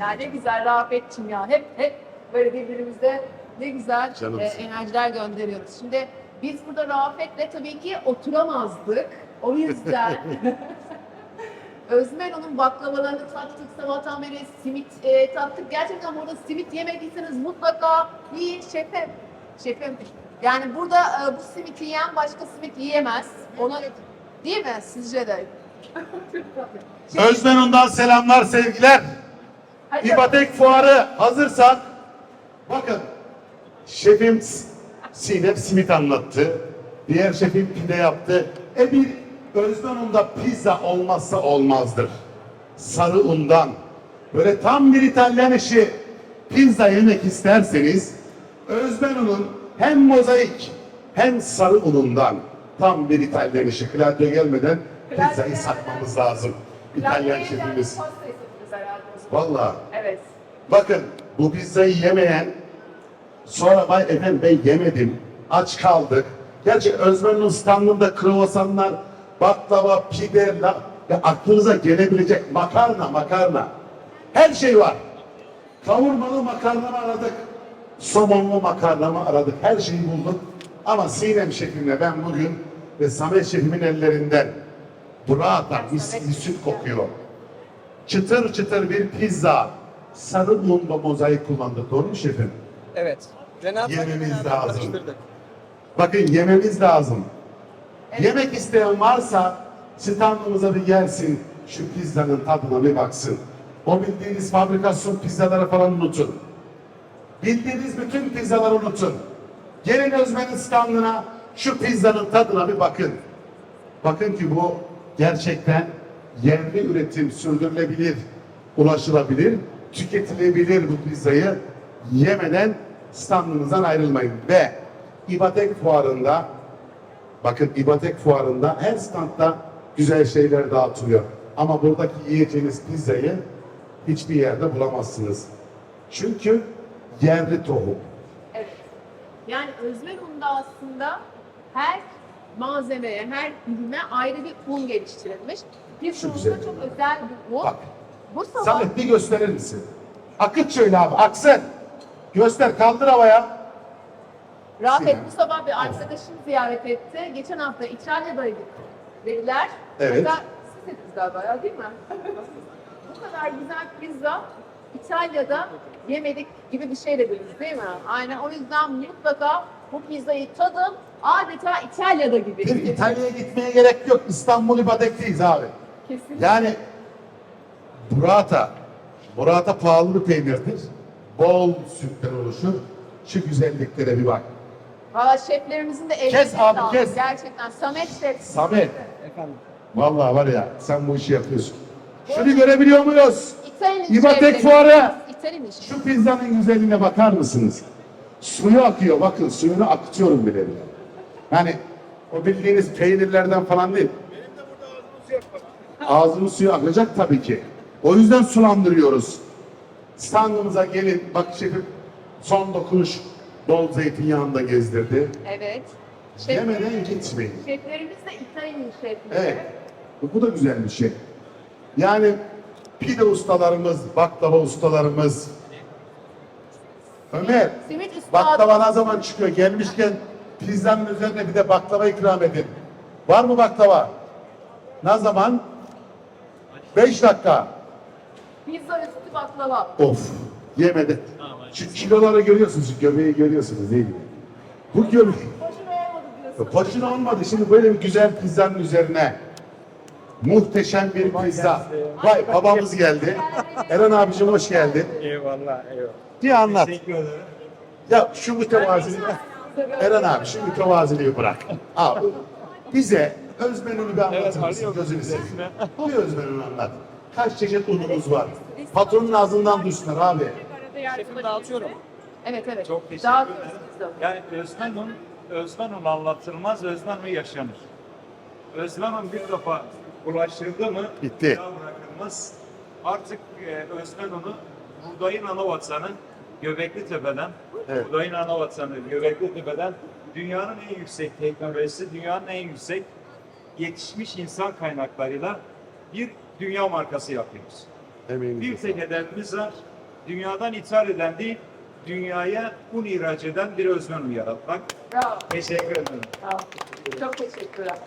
Ya ne güzel Rafet'cim ya. Hep hep böyle birbirimize ne güzel e, enerjiler gönderiyoruz. Şimdi biz burada Rafet'le tabii ki oturamazdık. O yüzden Özmen onun baklavalarını tattık, sabahtan beri simit e, tattık. Gerçekten burada simit yemediyseniz mutlaka yiyin şefim. Şefim. Yani burada e, bu simiti yiyen başka simit yiyemez. Ona değil mi sizce de? Özmenun'dan selamlar, sevgiler. Hadi. İbatek Fuarı hazırsak, bakın şefim Sinem simit anlattı. Diğer şefim pide yaptı. E bir Özmenun'da pizza olmazsa olmazdır. Sarı undan. Böyle tam bir İtalyan işi pizza yemek isterseniz Özmenun'un hem mozaik hem sarı unundan tam bir İtalyan işi. Claudio gelmeden pizzayı satmamız lazım. İtalyan şefimiz. Vallahi Evet. bakın bu pizzayı yemeyen sonra vay efendim ben yemedim aç kaldık. Gerçi Özmen'in standında kruvasanlar, baklava, pide, la, ya aklınıza gelebilecek makarna makarna. Her şey var. Kavurmalı makarna mı aradık? Somonlu makarna mı aradık? Her şeyi bulduk. Ama Sinem şefimle ben bugün ve Samet şefimin ellerinden burrata, mis süt kokuyor çıtır çıtır bir pizza, sarı unla mozaik kullandık. Doğru mu şefim? Evet. Renat Yememiz lazım. Bakın yememiz lazım. Yemek isteyen varsa standımıza bir gelsin. Şu pizzanın tadına bir baksın. O bildiğiniz fabrikasyon pizzaları falan unutun. Bildiğiniz bütün pizzaları unutun. Gelin Özmen'in standına şu pizzanın tadına bir bakın. Bakın ki bu gerçekten yerli üretim sürdürülebilir, ulaşılabilir, tüketilebilir bu pizzayı yemeden standınızdan ayrılmayın. Ve İbatek Fuarı'nda bakın İbatek Fuarı'nda her standta güzel şeyler dağıtılıyor. Ama buradaki yiyeceğiniz pizzayı hiçbir yerde bulamazsınız. Çünkü yerli tohum. Evet. Yani Özmen Un'da aslında her malzemeye, her ürüne ayrı bir un geliştirilmiş. Bir Şu un'da güzel. çok özel bir un. Bak. Bu sabah Samet bir gösterir misin? Akıt şöyle abi, aksın. Göster, kaldır havaya. Rafet Sinem. bu sabah bir arkadaşını ziyaret etti. Geçen hafta İtalya'daydık dediler. Evet. Hatta siz dediniz galiba ya değil mi? bu kadar güzel pizza İtalya'da yemedik gibi bir şey dediniz değil mi? Aynen o yüzden mutlaka bu pizzayı tadın adeta İtalya'da gibi. Bir İtalya'ya gitmeye gerek yok. İstanbul İbadet'teyiz abi. Kesinlikle. Yani burrata, burrata pahalı bir peynirdir. Bol sütten oluşur. Şu güzelliklere bir bak. Valla şeflerimizin de Kes ellerine abi, sağlık. kes. Gerçekten Samet şef. Samet, Efendim. vallahi var ya sen bu işi yapıyorsun. Şunu görebiliyor muyuz? İtalyan İbatek. Fuarı. İtalyan. Şu pizzanın güzelliğine bakar mısınız? Suyu akıyor bakın suyunu akıtıyorum bile. Yani o bildiğiniz peynirlerden falan değil. Ağzımın suyu akacak tabii ki. O yüzden sulandırıyoruz. Standımıza gelin bak şefim son dokunuş bol zeytinyağında gezdirdi. Evet. Yemeden gitmeyin. şeflerimiz de İtalyan şefleri. Evet. Bu, da güzel bir şey. Yani pide ustalarımız, baklava ustalarımız. Ömer, Simit üstadı. baklava ne zaman çıkıyor? Gelmişken pizzanın üzerine bir de baklava ikram edin. Var mı baklava? Ne zaman? Beş dakika. Pizza üstü baklava. Of, yemedi. Şu kiloları görüyorsunuz, şu göbeği görüyorsunuz değil mi? Bu göbeği. Boşuna olmadı diyorsun. Olmadı. Şimdi böyle bir güzel pizzanın üzerine muhteşem bir pizza. Vay babamız geldi. Eren abicim hoş geldin. Eyvallah, eyvallah. Bir anlat. Teşekkür ederim. Ya şu mütevaziliği, Eren abi şu mütevaziliği bırak. Abi bize özmenünü bir anlatır mısın arıyorum. gözünü seveyim. Bir özmenünü anlat. Kaç çeşit unumuz var? Patronun ağzından duysunlar abi. Şefim dağıtıyorum. Evet evet. Çok teşekkür Dağıtıyoruz ederim. biz de. Yani Özmenun, Özmenun anlatılmaz, Özmenun yaşanır. Özmenun bir defa ulaşıldı mı Bitti. bırakılmaz. Artık e, Özmenun'u Buğdayın ana vatanı Göbekli Tepe'den, Evet. Buğdayın ana vatanı Göbekli Tepe'den dünyanın en yüksek teknolojisi, dünyanın en yüksek yetişmiş insan kaynaklarıyla bir dünya markası yapıyoruz. Emeğinize Bir tek hedefimiz var. Dünyadan ithal eden değil, dünyaya un ihraç eden bir un yaratmak. Bravo. Teşekkür ederim. Sağ ol. Çok teşekkürler.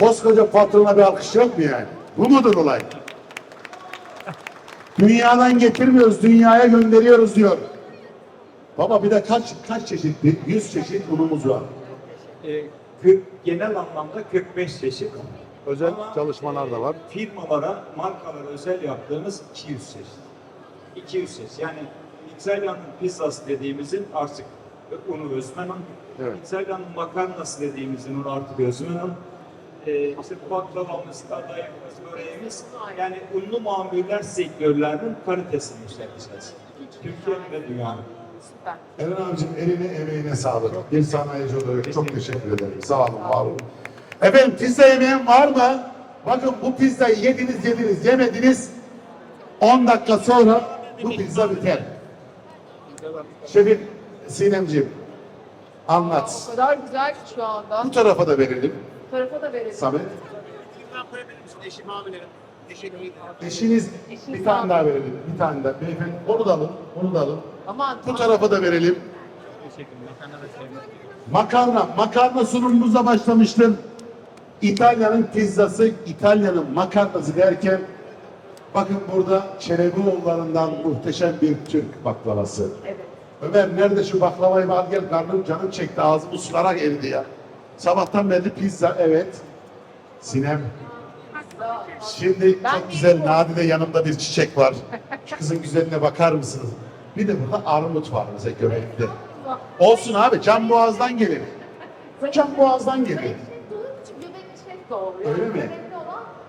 Koskoca patrona bir alkış yok mu yani? Bu mudur olay? Dünyadan getirmiyoruz, dünyaya gönderiyoruz diyor. Baba bir de kaç kaç çeşitli? 100 çeşit unumuz var. Ee, kırk- genel anlamda 45 çeşit. Özel Ama, çalışmalar da var. Firmalara, markalara özel yaptığımız 200 çeşit. 200 çeşit. Yani İtalya'nın pizzası dediğimizin artık unu özmen un. Evet. İtalya'nın makarnası dediğimizin unu artık özmen un. Ee, işte baklavamız, kadayıfımız, böreğimiz yani unlu mamuller sektörlerinin kalitesini yükselteceğiz. Türkiye ve dünyanın. Süper. Eren abicim eline emeğine sağlık. Bir sanayici olarak çok teşekkür ederim. Sağ olun, var olun. Efendim pizza yemeyen var mı? Bakın bu pizzayı yediniz yediniz yemediniz. 10 dakika sonra bu pizza biter. Şefim Sinemciğim anlat. O kadar güzel ki şu anda. Bu tarafa da verelim. Bu tarafa da verelim. Samet. Eşim abilerim. Teşekkür ederim. Eşiniz Eşiniz bir tane daha verelim. Bir tane daha. Beyefendi onu da alın. Onu da alın. Aman Bu tarafa da verelim. Makarna. Makarna. Sunumumuzla başlamıştım. İtalya'nın pizzası, İtalya'nın makarnası derken bakın burada Çelebioğulları'ndan muhteşem bir Türk baklavası. Evet. Ömer nerede şu baklavayı al gel karnım canım çekti ağzım sulara geldi ya. Sabahtan beri pizza evet. Sinem. Şimdi Ben çok güzel mecbur. nadide yanımda bir çiçek var. Şu kızın güzelliğine bakar mısınız? Bir de burada armut var mesela göbekte. Olsun abi can boğazdan gelir. Can boğazdan gelir. Şey şey. Öyle mi?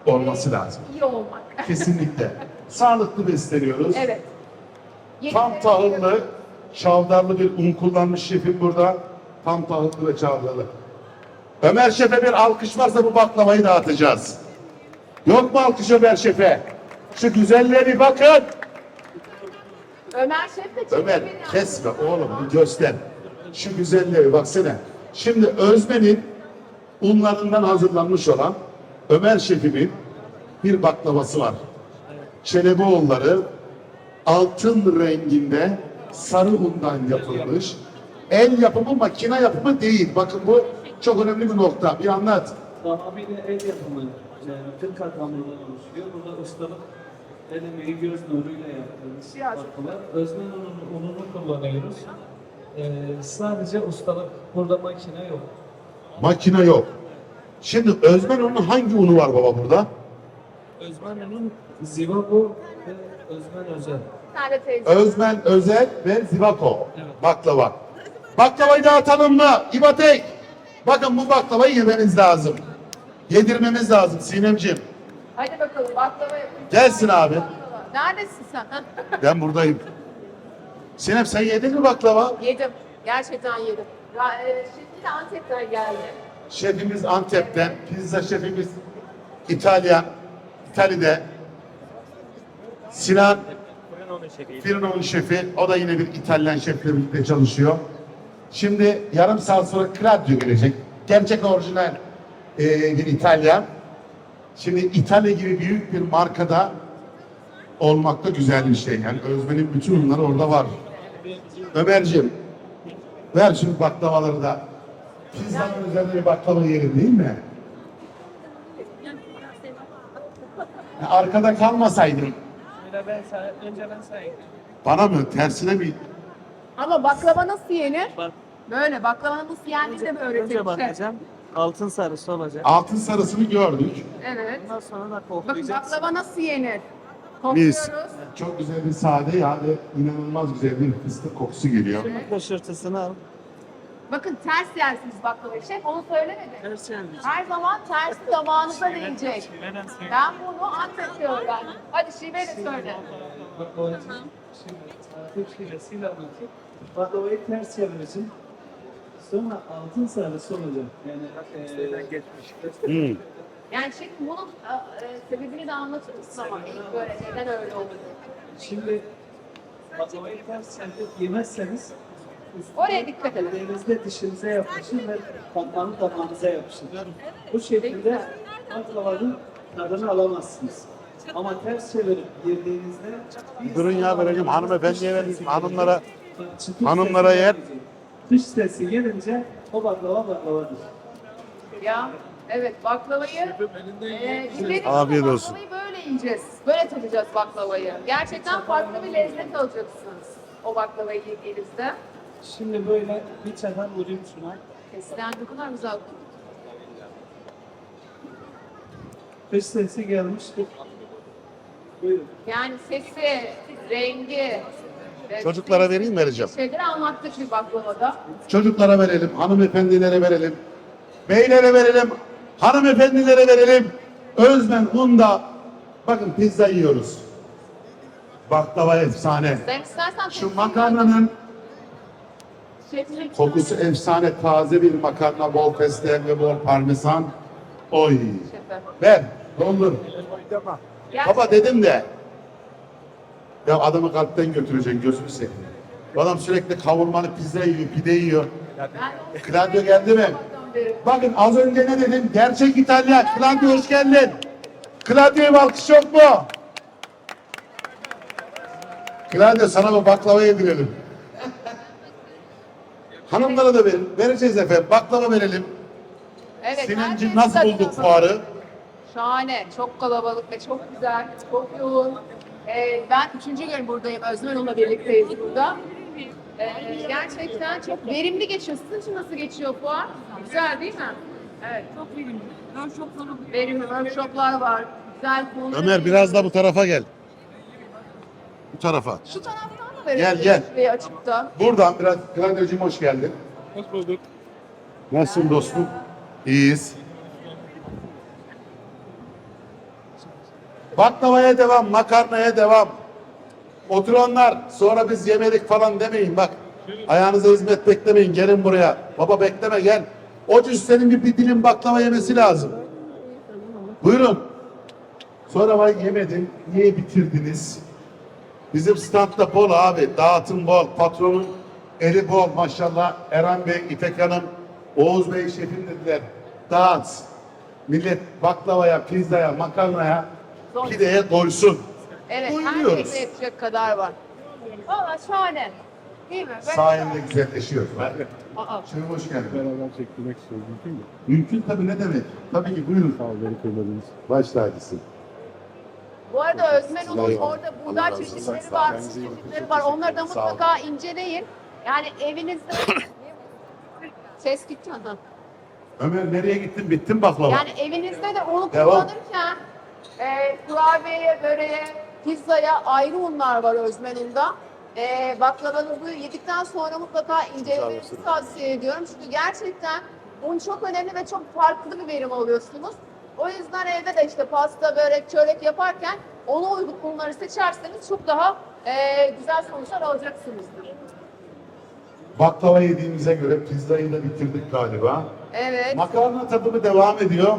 Olması lazım. iyi olmak. Kesinlikle. Sağlıklı besleniyoruz. Evet. Tam tahıllı, çavdarlı bir un kullanmış şefim burada. Tam tahıllı ve çavdarlı. Ömer Şef'e bir alkış varsa bu baklavayı dağıtacağız. Yok mu alkış Ömer Şef'e? Şu güzelliğe bir bakın. Ömer Şef de Ömer kesme oğlum bir göster. Şu güzelliğe baksana. Şimdi Özmen'in unlarından hazırlanmış olan Ömer Şef'imin bir baklavası var. Çelebioğulları altın renginde sarı undan yapılmış. El yapımı, makine yapımı değil. Bakın bu çok önemli bir nokta. Bir anlat. Tamamıyla el yapımı, yani tüm katmanlardan oluşuyor. Burada ustalık, el emeği göz nuruyla yaptığımız bakımlar. Özmen ununu, ununu kullanıyoruz. Ee, sadece ustalık, burada makine yok. Makine yok. Şimdi Özmen unun hangi unu var baba burada? Özmen unun Zivago ve Özmen özel. Özmen Özel ve Zivako. Evet. Baklava. Baklavayı dağıtalım mı? İbatek. Bakın bu baklavayı yemeniz lazım. Yedirmemiz lazım Sinemciğim. Hadi bakalım baklava yapın. Gelsin abi. Neredesin sen? Ben buradayım. Sinem sen yedin mi baklava? yedim. Gerçekten yedim. Ya, e, şimdi de Antep'ten geldi. Şefimiz Antep'ten, pizza şefimiz İtalyan, İtalya'da. Sinan onun şefiyim. Firno'nun şefi, o da yine bir İtalyan şefle birlikte çalışıyor. Şimdi yarım saat sonra Claudio gelecek. Gerçek orijinal eee, bir İtalyan. Şimdi İtalya gibi büyük bir markada olmak da güzel bir şey. Yani Özmen'in bütün ürünleri orada var. Ömerciğim, ver şu baklavaları da. Pizzanın üzerinde bir baklava yerim değil mi? Ya Arkada kalmasaydım. Şöyle ben sana, önce ben sayayım. Bana mı? Tersine mi? Ama baklava nasıl yenir? Bak, Böyle baklava nasıl yenir de böyle önce bakacağım. Altın sarısı olacak. Altın sarısını gördük. Evet. Ondan sonra da Bakın koklayacaksın. baklava nasıl yenir? Mis. Kokluyoruz. Çok güzel bir sade yani inanılmaz güzel bir fıstık kokusu geliyor. Şimdi koşurtusunu al. Bakın ters yersiniz baklavayı. Şef onu söylemedi. Ters yönlü. Her zaman tersi damağınıza değecek. Ben bunu Antep'te öğrendim. Hadi şive de söyle. Baklavayı ters çevireceksin. Sonra altın sarısı olacak. Yani eee Hmm. Yani şef bunun e, e, sebebini de anlatır mısın ama ilk böyle neden öyle oldu? Şimdi baklavayı ters çevirip yemezseniz Oraya dikkat edin. Elinizde dişinize yapışır ve katmanı damağınıza yapışır. Bu şekilde baklavanın tadını alamazsınız. Ama ters çevirip girdiğinizde Durun ya, vereceğim. Hanımefendiye verin. Hanımlara- hanımlara yer. Dış sesi gelince o baklava baklavadır. Ya evet baklavayı e, Afiyet ama olsun. baklavayı böyle yiyeceğiz. Böyle tadacağız baklavayı. Gerçekten farklı bir lezzet alacaksınız o baklavayı yediğinizde. Şimdi böyle bir çatal vurayım şuna. Eskiden ne kadar güzel Dış sesi gelmiştir. Buyurun. Yani sesi, rengi. Çocuklara vereyim vereceğim? Şeyleri anlattık bir baklavada. Çocuklara verelim, hanımefendilere verelim, beylere verelim, hanımefendilere verelim. Özmen Un'da bakın pizza yiyoruz. Baklava efsane. Sen istersen Şu makarnanın kokusu efsane taze bir makarna, bol fesleğen ve bol parmesan. Oy. Şefe. Ver. Gerçekten- Baba dedim de. Ya adamı kalpten götüreceksin gözünü seveyim. Bu adam sürekli kavurmalı pizza yiyor, pide yiyor. Claudio geldi mi? Bakın az önce ne dedim? Gerçek İtalyan. Claudio hoş geldin. Claudio'ya bir alkış yok mu? Claudio sana bu baklava yedirelim. Hanımlara da verin. Vereceğiz efendim. Baklava verelim. Evet, Sinancığım herkes nasıl bulduk fuarı? Şahane, çok kalabalık ve çok güzel, çok yoğun. Ee, ben üçüncü gün buradayım, Özmen Hanım'la birlikteyiz burada. Ee, gerçekten çok verimli geçiyor. Sizin için nasıl geçiyor fuar? Güzel değil mi? Evet, çok verimli. Workshopları verimli, workshoplar var. Güzel konular. Ömer biraz da bu tarafa gel. Bu tarafa. Şu taraftan mı verelim? Gel, gel. Şurayı açıp da. Buradan biraz Claudio'cum hoş geldin. Hoş bulduk. Nasılsın dostum? İyiyiz. Baklavaya devam, makarnaya devam. Oturanlar sonra biz yemedik falan demeyin bak. Ayağınıza hizmet beklemeyin gelin buraya. Baba bekleme gel. O cüssenin bir, bir dilim baklava yemesi lazım. Buyurun. Sonra ben yemedim. Niye bitirdiniz? Bizim standta bol abi. Dağıtım bol. Patronun eli bol maşallah. Eren Bey, İpek Hanım, Oğuz Bey şefim dediler. Dağıt. Millet baklavaya, pizzaya, makarnaya, pideye doysun. Evet, Doyuruyoruz. herkese yetecek kadar var. Valla şahane. Değil mi? Ben- Sayende güzelleşiyor. Aa, Şefim hoş geldin. Beraber çektirmek istiyoruz mümkün mü? Mümkün tabii ne demek. Tabii ki buyurun. Sağ ol, beni kırmadınız. Baş tacısın. Bu arada Özmen Ulu'nun Eyvallah. orada Allah buğday razı olsun. çeşitleri var, Kendinize iyi bakın. çeşitleri var. Onları da ederim. Sağ olun. mutlaka inceleyin. Yani evinizde... Ses gitti adam. Ömer nereye gittin? Bittin baklava. Yani evinizde de onu Devam. kullanırken e, kurabiyeye, böreğe, pizzaya ayrı unlar var Özmen Un'da. E, baklavanızı yedikten sonra mutlaka incelemenizi tavsiye ediyorum. Çünkü gerçekten un çok önemli ve çok farklı bir verim alıyorsunuz. O yüzden evde de işte pasta, börek, çörek yaparken ona uygun unları seçerseniz çok daha e, güzel sonuçlar alacaksınızdır. Baklava yediğimize göre pizzayı da bitirdik galiba. Evet. Makarna tadımı devam ediyor.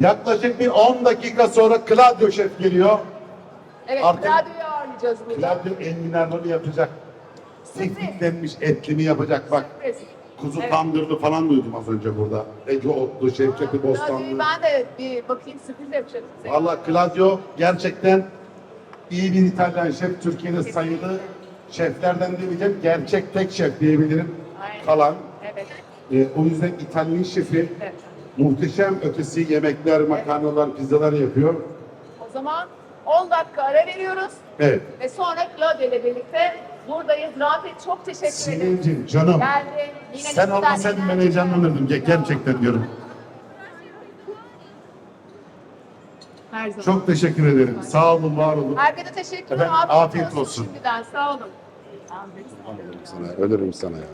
Yaklaşık bir 10 dakika sonra Claudio Şef geliyor. Evet, Artık- radyoyu ağırlayacağız burada. Claudio enginarlı yapacak. Sürpriz. Sikliklenmiş etli mi yapacak bak. Sürpriz. Kuzu Evet. tandırlı falan duydum az önce burada. Ege Otlu, Şevketi Radyoyu Bostanlı. ben de bir bakayım sürpriz yapacağım size. Valla Claudio gerçekten iyi bir İtalyan şef. Türkiye'de sayılı şeflerden demeyeceğim. Gerçek tek şef diyebilirim. Aynen. Kalan. Evet. Ee, o yüzden İtalyan şefi evet. Muhteşem ötesi yemekler, makarnalar, pizzalar yapıyor. O zaman 10 dakika ara veriyoruz Evet. ve sonra Claudia ile birlikte buradayız. Rafet çok teşekkür ederim. Sinincim canım. Geldi. Yine Sen lütfen olmasaydın ben enerji heyecanlanırdım. Ge- Gerçekten diyorum. Her zaman. Çok teşekkür ederim. Sağ olun, var olun. Herkese teşekkür ederim. Efendim, afiyet olsun. Şimdiden sağ olun. Sana, ölürüm sana ya.